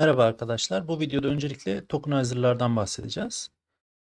Merhaba arkadaşlar. Bu videoda öncelikle tokenizer'lardan bahsedeceğiz.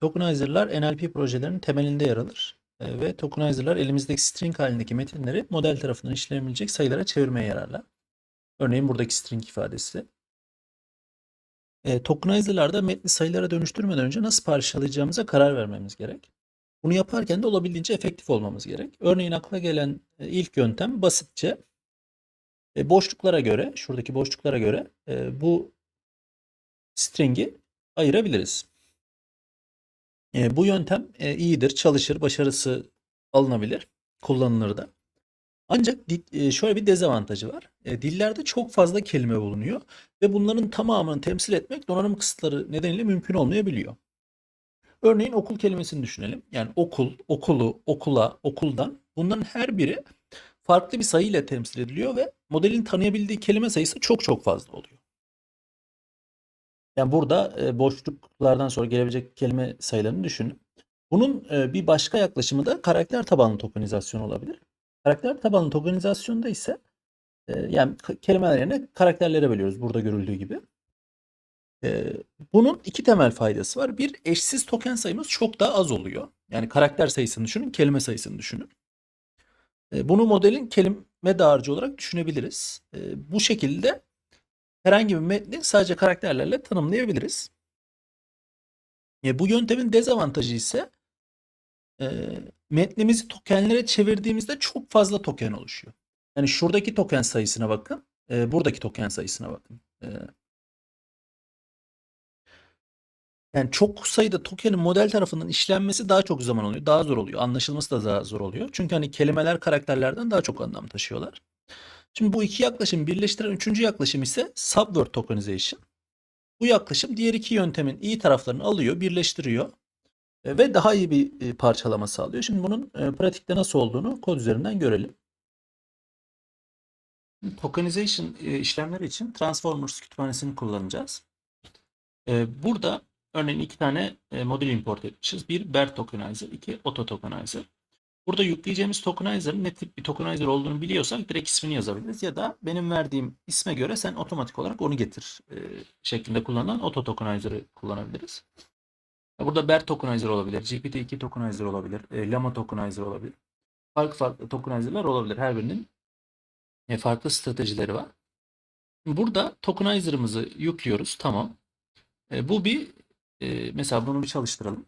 Tokenizer'lar NLP projelerinin temelinde yer alır. E, Ve tokenizer'lar elimizdeki string halindeki metinleri model tarafından işlenebilecek sayılara çevirmeye yararlar. Örneğin buradaki string ifadesi. E, tokenizer'larda metni sayılara dönüştürmeden önce nasıl parçalayacağımıza karar vermemiz gerek. Bunu yaparken de olabildiğince efektif olmamız gerek. Örneğin akla gelen e, ilk yöntem basitçe e, boşluklara göre, şuradaki boşluklara göre bu string'i ayırabiliriz. E, bu yöntem e, iyidir, çalışır, başarısı alınabilir, kullanılır da. Ancak e, şöyle bir dezavantajı var. E, dillerde çok fazla kelime bulunuyor ve bunların tamamını temsil etmek donanım kısıtları nedeniyle mümkün olmayabiliyor. Örneğin okul kelimesini düşünelim. Yani okul, okulu, okula, okuldan bunların her biri farklı bir sayı ile temsil ediliyor ve modelin tanıyabildiği kelime sayısı çok çok fazla oluyor. Yani burada e, boşluklardan sonra gelebilecek kelime sayılarını düşünün. Bunun e, bir başka yaklaşımı da karakter tabanlı tokenizasyon olabilir. Karakter tabanlı tokenizasyonda ise e, yani kelimeler yerine karakterlere bölüyoruz burada görüldüğü gibi. Bunun iki temel faydası var. Bir, eşsiz token sayımız çok daha az oluyor. Yani karakter sayısını düşünün, kelime sayısını düşünün. Bunu modelin kelime dağarcığı olarak düşünebiliriz. Bu şekilde herhangi bir metni sadece karakterlerle tanımlayabiliriz. E, bu yöntemin dezavantajı ise e, metnimizi tokenlere çevirdiğimizde çok fazla token oluşuyor. Yani şuradaki token sayısına bakın, e, buradaki token sayısına bakın. E, yani çok sayıda tokenin model tarafından işlenmesi daha çok zaman oluyor, daha zor oluyor. Anlaşılması da daha zor oluyor. Çünkü hani kelimeler karakterlerden daha çok anlam taşıyorlar. Şimdi bu iki yaklaşım birleştiren üçüncü yaklaşım ise subword tokenization. Bu yaklaşım diğer iki yöntemin iyi taraflarını alıyor, birleştiriyor e, ve daha iyi bir e, parçalama sağlıyor. Şimdi bunun e, pratikte nasıl olduğunu kod üzerinden görelim. Tokenization işlemleri için Transformers kütüphanesini kullanacağız. Burada örneğin iki tane modül import etmişiz. Bir BERT tokenizer, iki auto tokenizer. Burada yükleyeceğimiz tokenizer'ın ne tip bir tokenizer olduğunu biliyorsak direkt ismini yazabiliriz. Ya da benim verdiğim isme göre sen otomatik olarak onu getir e, şeklinde kullanılan auto tokenizer'ı kullanabiliriz. Burada BERT tokenizer olabilir, GPT-2 tokenizer olabilir, e, Llama tokenizer olabilir. Farklı farklı tokenizer'lar olabilir. Her birinin e, farklı stratejileri var. Burada tokenizer'ımızı yüklüyoruz. Tamam. E, bu bir e, mesela bunu bir çalıştıralım.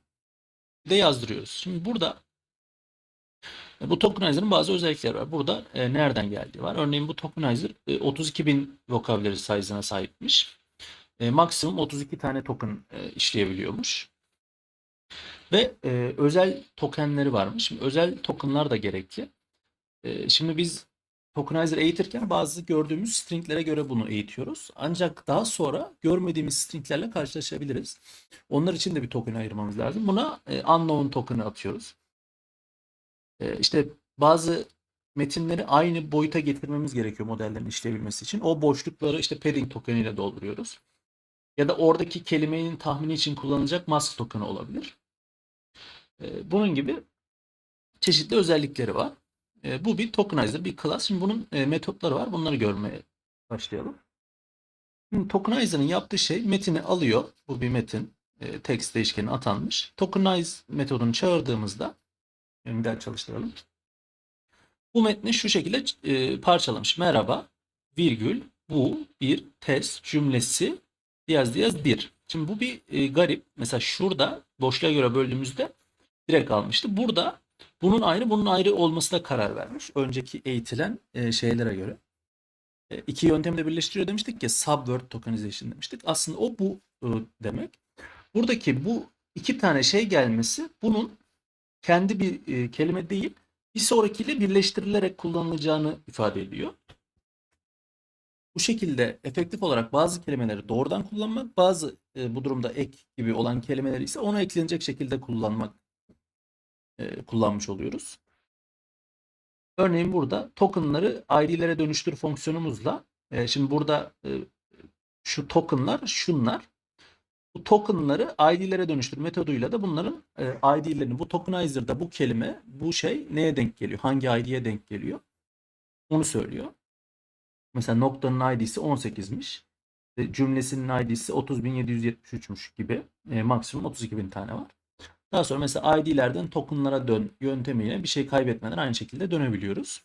Bir de yazdırıyoruz. Şimdi burada bu tokenizer'ın bazı özellikleri var. Burada e, nereden geldiği var. Örneğin bu tokenizer e, 32.000 vocabulary size'ına sahipmiş. E, maksimum 32 tane token e, işleyebiliyormuş. Ve e, özel tokenleri varmış. Şimdi özel tokenlar da gerekli. E, şimdi biz tokenizer eğitirken bazı gördüğümüz stringlere göre bunu eğitiyoruz. Ancak daha sonra görmediğimiz stringlerle karşılaşabiliriz. Onlar için de bir token ayırmamız lazım. Buna e, unknown token'ı atıyoruz. E, işte bazı metinleri aynı boyuta getirmemiz gerekiyor modellerin işleyebilmesi için. O boşlukları işte padding token ile dolduruyoruz. Ya da oradaki kelimenin tahmini için kullanılacak mask token'ı olabilir. E, bunun gibi çeşitli özellikleri var. E, bu bir tokenizer, bir class. Şimdi bunun e, metotları var. Bunları görmeye başlayalım. Şimdi tokenizer'ın yaptığı şey metini alıyor. Bu bir metin. E, text değişkeni atanmış. Tokenize metodunu çağırdığımızda bir daha çalıştıralım. Bu metni şu şekilde e, parçalamış. Merhaba, virgül, bu bir test cümlesi diyaz diyaz bir. Şimdi bu bir e, garip. Mesela şurada boşluğa göre böldüğümüzde direkt almıştı. Burada bunun ayrı bunun ayrı olmasına karar vermiş. Önceki eğitilen e, şeylere göre. E, iki yöntemi de birleştiriyor demiştik ya subword tokenization demiştik. Aslında o bu e, demek. Buradaki bu iki tane şey gelmesi bunun kendi bir e, kelime değil bir sonrakiyle birleştirilerek kullanılacağını ifade ediyor. Bu şekilde efektif olarak bazı kelimeleri doğrudan kullanmak, bazı e, bu durumda ek gibi olan kelimeleri ise ona eklenecek şekilde kullanmak e, kullanmış oluyoruz. Örneğin burada tokenları ID'lere dönüştür fonksiyonumuzla e, şimdi burada e, şu tokenlar şunlar. Bu tokenları ID'lere dönüştür metoduyla da bunların e, ID'lerini bu tokenizer'da bu kelime bu şey neye denk geliyor? Hangi ID'ye denk geliyor? Onu söylüyor. Mesela noktanın ID'si 18'miş. e, cümlesinin ID'si 30.773'müş gibi. E, maksimum 32.000 tane var. Daha sonra mesela ID'lerden tokenlara dön yöntemiyle bir şey kaybetmeden aynı şekilde dönebiliyoruz.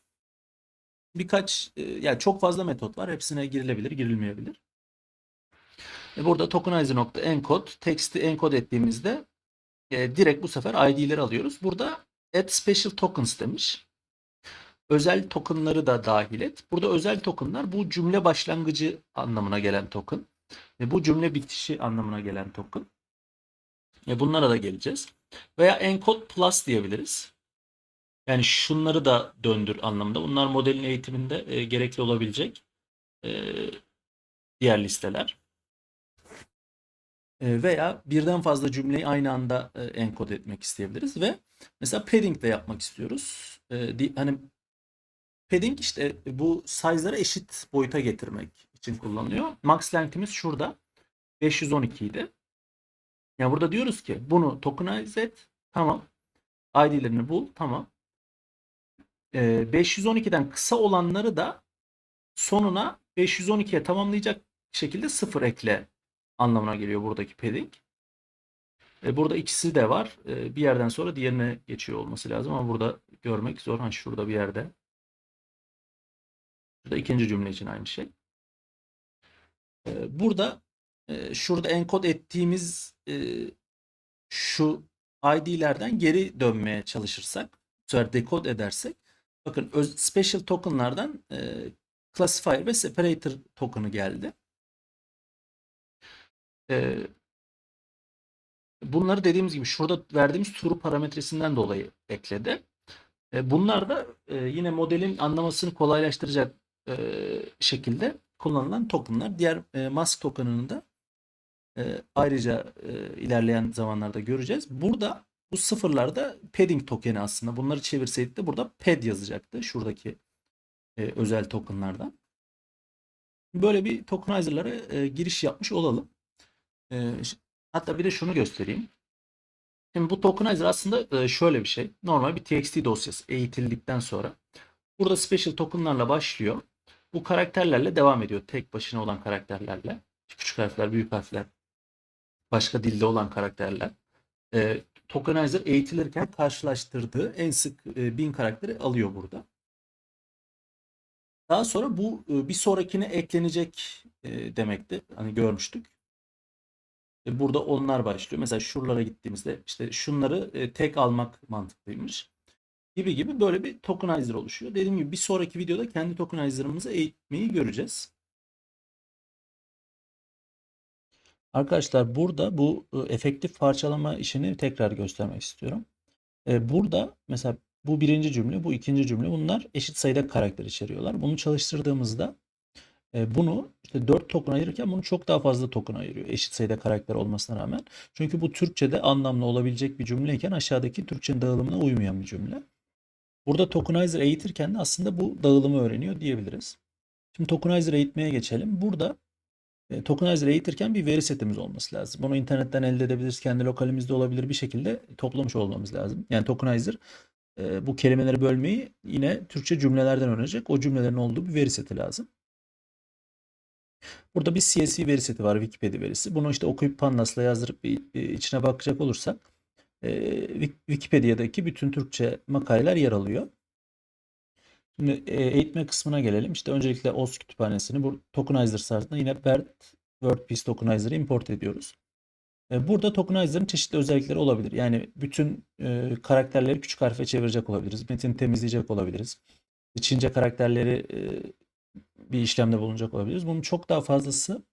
Birkaç e, yani çok fazla metot var. Hepsine girilebilir, girilmeyebilir. E, burada tokenizer.encode text'i encode ettiğimizde e, direkt bu sefer ID'leri alıyoruz. Burada add special tokens demiş. Özel tokenları da dahil et. Burada özel tokenlar bu cümle başlangıcı anlamına gelen token. Ve bu cümle bitişi anlamına gelen token. E, bunlara da geleceğiz. Veya encode plus diyebiliriz. Yani şunları da döndür anlamında. Bunlar modelin eğitiminde e, gerekli olabilecek e, diğer listeler. E, veya birden fazla cümleyi aynı anda e, enkod etmek isteyebiliriz ve mesela padding de yapmak istiyoruz. E, hani padding işte bu size'ları eşit boyuta getirmek için kullanılıyor. Max length'imiz şurada 512 idi. Yani burada diyoruz ki bunu tokenize et. Tamam. ID'lerini bul. Tamam. E, 512'den kısa olanları da sonuna 512'ye tamamlayacak şekilde sıfır ekle anlamına geliyor buradaki padding. E, burada ikisi de var. E, bir yerden sonra diğerine geçiyor olması lazım ama burada görmek zor. Ha şurada bir yerde. Şurada ikinci cümle için aynı şey. E, burada şurada enkod ettiğimiz şu ID'lerden geri dönmeye çalışırsak, bu sefer edersek, bakın special tokenlardan classifier ve separator token'ı geldi. Bunları dediğimiz gibi şurada verdiğimiz true parametresinden dolayı ekledi. Bunlar da yine modelin anlamasını kolaylaştıracak şekilde kullanılan tokenlar. Diğer mask token'ını da ayrıca ilerleyen zamanlarda göreceğiz. Burada bu sıfırlarda padding tokeni aslında. Bunları çevirseydik de burada pad yazacaktı. Şuradaki özel tokenlardan. Böyle bir tokenizer'lara giriş yapmış olalım. E, ş- hatta bir de şunu göstereyim. Şimdi bu tokenizer aslında e, şöyle bir şey. Normal bir txt dosyası eğitildikten sonra. Burada special tokenlarla başlıyor. Bu karakterlerle devam ediyor. Tek başına olan karakterlerle. Küçük harfler, büyük harfler. Başka dilde olan karakterler. E, tokenizer eğitilirken karşılaştırdığı en sık e, bin karakteri alıyor burada. Daha sonra bu e, bir sonrakine eklenecek e, demekti. Hani görmüştük. E, Burada onlar başlıyor. Mesela şuralara gittiğimizde işte şunları e, tek almak mantıklıymış. Gibi gibi böyle bir tokenizer oluşuyor. Dediğim gibi bir sonraki videoda kendi tokenizer'ımızı eğitmeyi göreceğiz. Arkadaşlar burada bu e, efektif parçalama işini tekrar göstermek istiyorum. Burada mesela bu birinci cümle, bu ikinci cümle bunlar eşit sayıda karakter içeriyorlar. Bunu çalıştırdığımızda bunu işte 4 token ayırırken bunu çok daha fazla token ayırıyor. Eşit sayıda karakter olmasına rağmen. Çünkü bu Türkçe'de anlamlı olabilecek bir cümleyken aşağıdaki Türkçenin dağılımına uymayan bir cümle. Burada tokenizer eğitirken de aslında bu dağılımı öğreniyor diyebiliriz. Şimdi tokenizer eğitmeye geçelim. Burada e, tokenizer eğitirken bir veri setimiz olması lazım. Bunu internetten elde edebiliriz. Kendi lokalimizde olabilir bir şekilde toplamış olmamız lazım. Yani tokenizer e, bu kelimeleri bölmeyi yine Türkçe cümlelerden öğrenecek. O cümlelerin olduğu bir veri seti lazım. Burada bir CSV veri seti var. Wikipedia verisi. Bunu işte okuyup Pandas'la yazdırıp bir içine bakacak olursak e, Wik- Wikipedia'daki bütün Türkçe makaleler yer alıyor. Şimdi e, eğitme kısmına gelelim. İşte öncelikle OS kütüphanesini bu tokenizer tarzında yine BERT WordPress tokenizer'ı import ediyoruz. E, Burada tokenizer'ın çeşitli özellikleri olabilir. Yani bütün e, karakterleri küçük harfe çevirecek olabiliriz. Metin temizleyecek olabiliriz. Çince karakterleri e, bir işlemde bulunacak olabiliriz. Bunun çok daha fazlası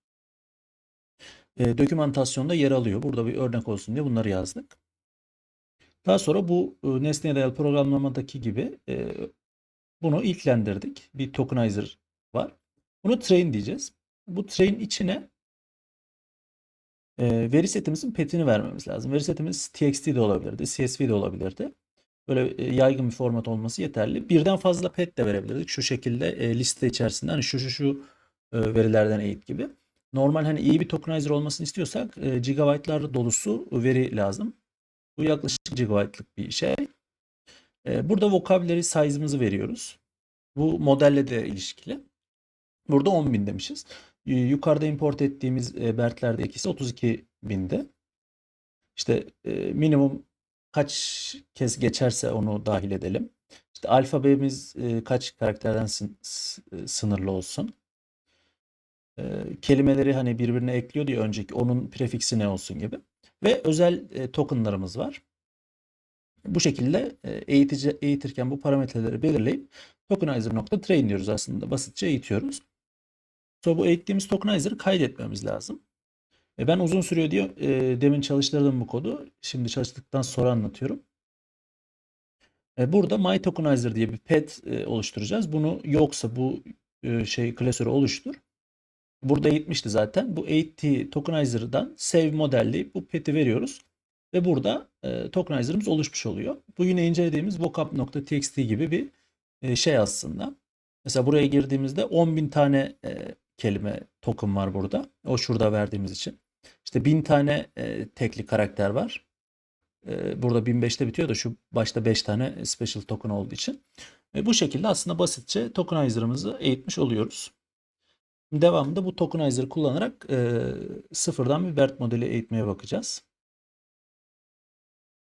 e, dokümantasyonda yer alıyor. Burada bir örnek olsun diye bunları yazdık. Daha sonra bu e, nesneye dayalı programlamadaki gibi e, bunu ilklendirdik. Bir tokenizer var. Bunu train diyeceğiz. Bu train içine e, veri setimizin petini vermemiz lazım. Veri setimiz txt de olabilirdi, csv de olabilirdi. Böyle e, yaygın bir format olması yeterli. Birden fazla pet de verebilirdik. Şu şekilde e, liste içerisinde hani şu şu şu e, verilerden eğit gibi. Normal hani iyi bir tokenizer olmasını istiyorsak gigabaytlar dolusu veri lazım. Bu yaklaşık gigabaytlık bir şey. Burada vocabulary size'ımızı veriyoruz. Bu modelle de ilişkili. Burada 10.000 demişiz. Yukarıda import ettiğimiz BERT'lerde ikisi 32 binde. İşte minimum kaç kez geçerse onu dahil edelim. İşte alfabemiz e, kaç karakterden e, sınırlı olsun. E, kelimeleri hani birbirine ekliyor diye önceki onun prefiksi ne olsun gibi. Ve özel e, tokenlarımız var. Bu şekilde eğitici, eğitirken bu parametreleri belirleyip tokenizer.train diyoruz aslında. Basitçe eğitiyoruz. Sonra bu eğittiğimiz tokenizer'ı kaydetmemiz lazım. E, ben uzun sürüyor diye e, demin çalıştırdım bu kodu. Şimdi çalıştıktan sonra anlatıyorum. E, burada my tokenizer diye bir pet e, oluşturacağız. Bunu yoksa bu e, şey klasörü oluştur. Burada eğitmişti zaten. Bu eğittiği tokenizer'dan save modelleyip bu pet'i veriyoruz. Ve burada e, tokenizer'ımız oluşmuş oluyor. Bu yine incelediğimiz vocab.txt gibi bir e, şey aslında. Mesela buraya girdiğimizde 10.000 tane e, kelime token var burada. O şurada verdiğimiz için. İşte 1000 tane e, tekli karakter var. E, burada 1005'te bitiyor da şu başta 5 tane special token olduğu için. E, bu şekilde aslında basitçe tokenizer'ımızı eğitmiş oluyoruz. Devamında bu tokenizer kullanarak e, sıfırdan bir BERT modeli eğitmeye bakacağız.